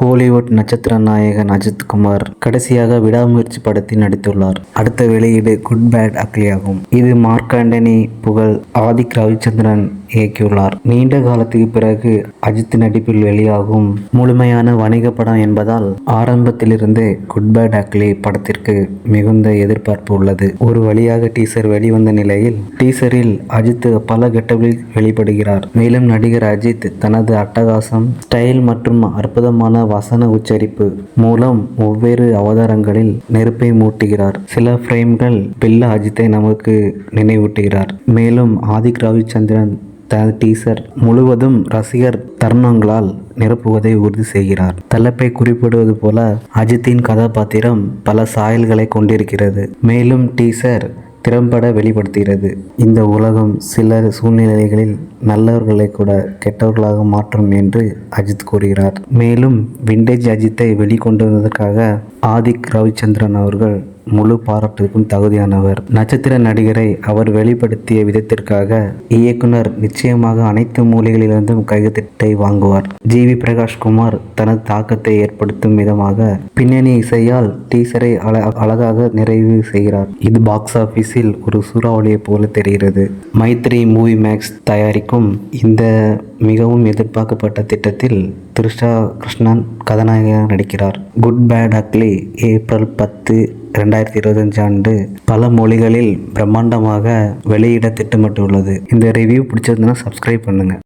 Hollywood நட்சத்திர நாயகன் அஜித் குமார் கடைசியாக விடாமுயற்சி படத்தில் நடித்துள்ளார். அடுத்த வெளியீடு குட் பேட் அக்லி ஆகும் இது மார்க் ஆண்டனி புகழ் ஆதிக் ரவிச்சந்திரன் இயக்கியுள்ளார். நீண்ட காலத்துக்கு பிறகு அஜித் நடிப்பில் வெளியாகும் முழுமையான வணிக படம் என்பதால் ஆரம்பத்திலிருந்தே குட் பேட் அக்லி படத்திற்கு மிகுந்த எதிர்பார்ப்பு உள்ளது. ஒரு வழியாக டீசர் வெளிவந்த நிலையில் டீசரில் அஜித் பல கெட்டபில் வெளிப்படுகிறார். மேலும் நடிகர் அஜித் தனது அட்டகாசம் ஸ்டைல் மற்றும் அற்புதமான வசன உச்சரிப்பு மூலம் ஒவ்வேறு அவதாரங்களில் நெருப்பை மூட்டுகிறார். சில ஃப்ரேம்கள் பில்லா அஜித்தை நமக்கு நினைவூட்டுகிறார். மேலும் ஆதிக் ரவிச்சந்திரன் தனது டீசர் முழுவதும் ரசிகர் தருணங்களால் நிரப்புவதை உறுதி செய்கிறார். தலைப்பை குறிப்பிடுவது போல அஜித்தின் கதாபாத்திரம் பல சாயல்களை கொண்டிருக்கிறது. மேலும் டீசர் திறம்பட வெளிப்படுத்துகிறது. இந்த உலகம் சில சூழ்நிலைகளில் நல்லவர்களை கூட கெட்டவர்களாக மாற்றும் என்று அஜித் கூறுகிறார். மேலும் விண்டேஜ் அஜித்தை வெளிக்கொண்டு வந்ததற்காக ஆதிக் ரவிச்சந்திரன் அவர்கள் முழு பாராட்டுக்கும் தகுதியானவர். நட்சத்திர நடிகரை அவர் வெளிப்படுத்திய விதத்திற்காக இயக்குனர் நிச்சயமாக அனைத்து மூலைகளிலிருந்தும் கைதிட்டை வாங்குவார். ஜி. வி. பிரகாஷ் குமார் தனது தாக்கத்தை ஏற்படுத்தும் விதமாக பின்னணி இசையால் டீசரை அழகாக நிறைவு செய்கிறார். இது பாக்ஸ் ஆபீஸில் ஒரு சூறாவளியை போல தெரிகிறது. மைத்ரி மூவி மேக்ஸ் தயாரிக்கும் இந்த மிகவும் எதிர்பார்க்கப்பட்ட திட்டத்தில் திருஷா கிருஷ்ணன் கதாநாயகனாக நடிக்கிறார். குட் பேட் அக்லி ஏப்ரல் பத்து ரெண்டாயிரத்தி இருபத்தஞ்சு ஆண்டு பல மொழிகளில் பிரம்மாண்டமாக வெளியிட திட்டமிட்டுள்ளது. இந்த ரிவ்யூ பிடிச்சிருந்ததுன்னா சப்ஸ்கிரைப் பண்ணுங்கள்